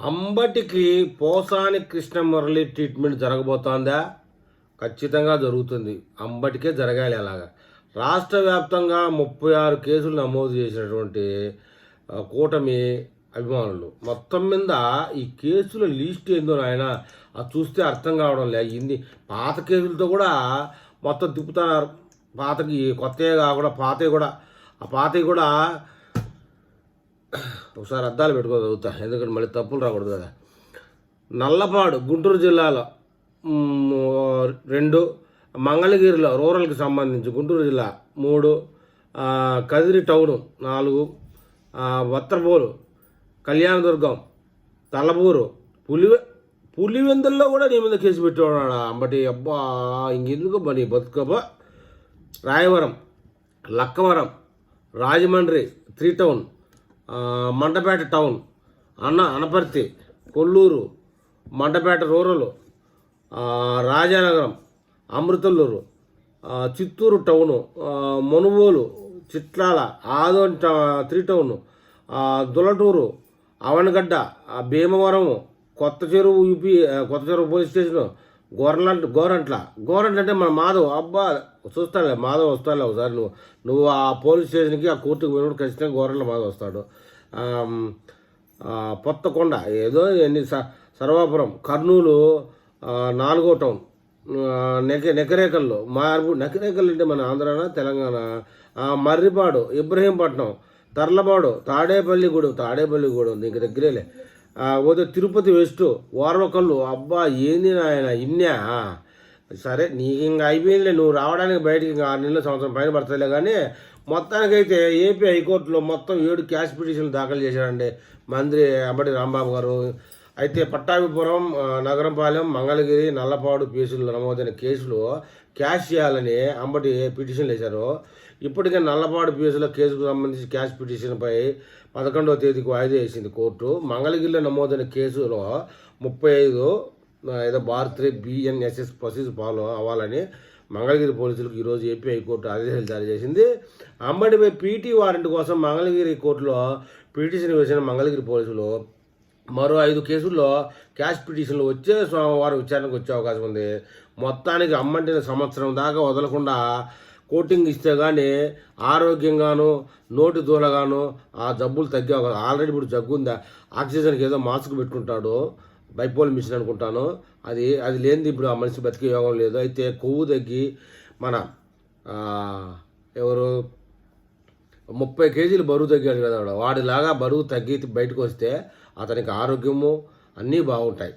అంబటికి Posani Krishna Murali treatment జరగబోతోందా? ఖచ్చితంగా జరుగుతుంది. అంబటికే జరగాలి అలాగా. రాష్ట్ర వ్యాప్తంగా ముప్పై ఆరు కేసులు నమోదు చేసినటువంటి కూటమి అభిమానులు. మొత్తం మీద ఈ కేసుల లిస్ట్ ఏందో నాయన అది చూస్తే అర్థం కావడం లేదు ఇన్ని పాత కేసులతో కూడా మొత్తం తిప్పుతున్నారు. పాతకి కొత్తవి కాకుండా పాతవి కూడా. ఆ పాతవి కూడా ఒకసారి అద్దాలు పెట్టుకో చదువుతా ఎందుకంటే మళ్ళీ తప్పులు రాకూడదు కదా. నల్లపాడు గుంటూరు జిల్లాలో రెండు మంగళగిరిలో రూరల్కి సంబంధించి గుంటూరు జిల్లా మూడు కదిరి టౌను నాలుగు ఆ, వత్రపోలు కళ్యాణదుర్గం తలబూరు పులివె పులివెందుల్లో కూడా నీ మీద కేసు పెట్టేవాడు అంబటి? అబ్బా ఇంకెందుకు బని బతుకబ్బా Rayavaram Lakkavaram Rajahmundry three town Mandapeta town అన్న అనపర్తి కొల్లూరు మండపేట రూరల్ రాజానగరం అమృతల్లూరు చిత్తూరు టౌను మునుగోలు చిట్లాల ఆదోన్ ట- three town Dulaturu Avanigadda Bhimavaram Bhimavaram Kotha Cheruvu UP Kotha Cheruvu police station Gorantla Gorantla. Gorantla అంటే మన మాధవ్ అబ్బా చూస్తానులే మాధవ్ వస్తానులే ఒకసారి నువ్వు. నువ్వు ఆ పోలీస్ స్టేషన్కి ఆ కోర్టుకు పోయినప్పుడు ఖచ్చితంగా గోరంట్ల మాధవ్ వస్తాడు. పొత్తకొండ ఏదో ఎన్ని స సర్వాపురం కర్నూలు నాలుగో టౌన్ నెక నెకరేకల్లో మార్పు నెకరేకల్ అంటే మన ఆంధ్రాన తెలంగాణ? మర్రిపాడు ఇబ్రహీంపట్నం తర్లపాడు తాడేపల్లిగూడెం తాడేపల్లిగూడెం దీనికి దగ్గరేలే. పోతే తిరుపతి వెస్ట్ ఓర్వకళ్ళు అబ్బా ఏంది నాయన ఇన్నే సరే నీకు ఇంకా అయిపోయిందిలే నువ్వు రావడానికి బయటికి ఇంకా ఆరు నెలల సంవత్సరం పైన పడుతుందిలే కానీ మొత్తానికైతే ఏపీ హైకోర్టులో మొత్తం ఏడు క్యాష్ పిటిషన్లు దాఖలు చేశారండి మంత్రి అంబటి రాంబాబు గారు. అయితే పట్టాభిపురం నగరంపాలెం మంగళగిరి నల్లపాడు కేసులు నమోదైన కేసులు క్యాష్ చేయాలని అంబటి పిటిషన్లు వేశారు. ఇప్పటికే నల్లపాడు కేసులో కేసుకు సంబంధించి క్యాష్ పిటిషన్పై పదకొండవ తేదీకి వాయిదా వేసింది కోర్టు. మంగళగిరిలో నమోదైన కేసులో ముప్పై ఐదు ఏదో భారత్ బిఎన్ఎస్ఎస్ ప్రొసీజర్ ఫాలో అవ్వాలని మంగళగిరి పోలీసులకు ఈరోజు ఏపీ హైకోర్టు ఆదేశాలు జారీ చేసింది. అంబటిపై పీటీ వారెంట్ కోసం మంగళగిరి కోర్టులో పిటిషన్ వేసిన మంగళగిరి పోలీసులు మరో ఐదు కేసుల్లో క్యాష్ పిటిషన్లు వచ్చే సోమవారం విచారణకు వచ్చే అవకాశం ఉంది. మొత్తానికి అమ్మంటిన సంవత్సరం దాకా వదలకుండా కోటింగ్ ఇస్తే కానీ ఆరోగ్యంగాను నోటి దూలగాను ఆ జబ్బులు తగ్గే అవకాశం ఆల్రెడీ ఇప్పుడు జగ్గుందా ఆక్సిజన్కి ఏదో మాస్క్ పెట్టుకుంటాడు. బైపోల్ మిషన్ అనుకుంటాను. అది అది లేనిది ఇప్పుడు ఆ మనిషి బతికే యోగం లేదు. అయితే కొవ్వు తగ్గి మన ఎవరు? ముప్పై కేజీలు బరువు తగ్గాడు కదా వాడిలాగా బరువు తగ్గి బయటకు వస్తే అతనికి ఆరోగ్యము అన్నీ బాగుంటాయి.